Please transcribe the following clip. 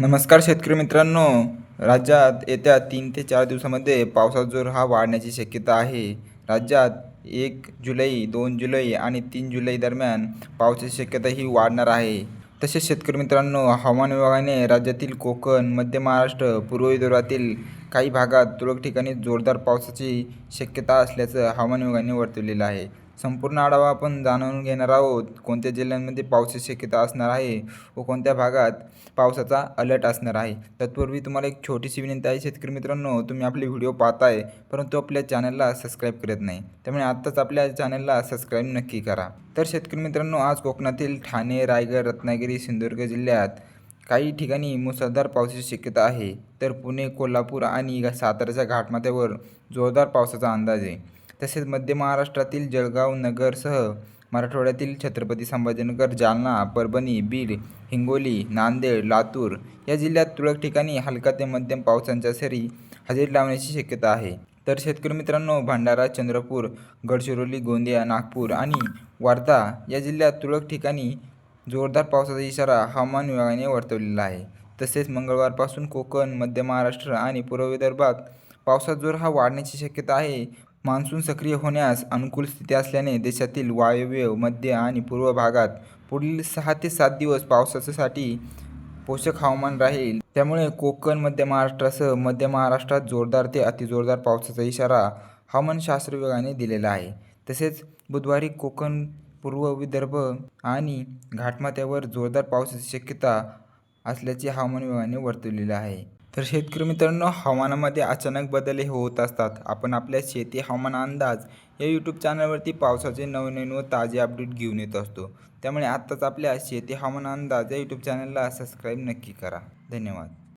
नमस्कार शेतकरी मित्रांनो. राज्यात येत्या तीन ते चार दिवसामध्ये पावसाचा जोर हा वाढण्याची शक्यता आहे. राज्यात एक जुलै दोन जुलै आणि तीन जुलै दरम्यान पावसाची शक्यता ही वाढणार आहे. तसेच शेतकरी मित्रांनो हवामान विभागाने राज्यातील कोकण मध्य महाराष्ट्र पूर्व विदर्भातील काही भागात तुरळक ठिकाणी जोरदार पावसाची शक्यता असल्याचं हवामान विभागाने वर्तवलेलं आहे. संपूर्ण आढावा आपण जाणून घेणार आहोत. कोणत्या जिल्ह्यांमध्ये पावसाची शक्यता असणार आहे व कोणत्या भागात पावसाचा अलर्ट असणार आहे? तत्पूर्वी तुम्हाला एक छोटीशी विनंती आहे शेतकरी मित्रांनो तुम्ही आपले व्हिडिओ पाहताय परंतु आपल्या चॅनलला सबस्क्राईब करत नाही. त्यामुळे आत्ताच आपल्या चॅनलला सबस्क्राईब नक्की करा. तर शेतकरी मित्रांनो आज कोकणातील ठाणे रायगड रत्नागिरी सिंधुदुर्ग जिल्ह्यात काही ठिकाणी मुसळधार पावसाची शक्यता आहे. तर पुणे कोल्हापूर आणि साताऱ्याच्या घाटमाथ्यावर जोरदार पावसाचा अंदाज आहे. तसेच मध्य महाराष्ट्रातील जळगाव नगरसह मराठवाड्यातील छत्रपती संभाजीनगर जालना परभणी बीड हिंगोली नांदेड लातूर या जिल्ह्यात तुरळक ठिकाणी हलका ते मध्यम पावसांच्या सरी हजेरी लावण्याची शक्यता आहे. तर शेतकरी मित्रांनो भंडारा चंद्रपूर गडचिरोली गोंदिया नागपूर आणि वर्धा या जिल्ह्यात तुरळक ठिकाणी जोरदार पावसाचा इशारा हवामान विभागाने वर्तवलेला आहे. तसेच मंगळवारपासून कोकण मध्य महाराष्ट्र आणि पूर्व विदर्भात पावसाचा जोर हा वाढण्याची शक्यता आहे. मान्सून सक्रिय होण्यास अनुकूल स्थिती असल्याने देशातील वायव्य मध्य आणि पूर्व भागात पुढील सहा ते सात दिवस पावसासाठी पोषक हवामान राहील. त्यामुळे कोकण मध्य महाराष्ट्रासह मध्य महाराष्ट्रात जोरदार ते अतिजोरदार पावसाचा इशारा हवामानशास्त्र विभागाने दिलेला आहे. तसेच बुधवारी कोकण पूर्व विदर्भ आणि घाटमाथ्यावर जोरदार पावसाची शक्यता असल्याचे हवामान विभागाने वर्तवलेलं आहे. तर शेतकरी मित्रांनो हवामानामध्ये अचानक बदल हे होत असतात. आपण आपल्या शेती हवामान अंदाज या यूट्यूब चॅनलवरती पावसाचे नवनवीन व ताजे अपडेट घेऊन येत असतो. त्यामुळे आत्ताच आपल्या शेती हवामान अंदाज या यूट्यूब चॅनलला सबस्क्राईब नक्की करा. धन्यवाद.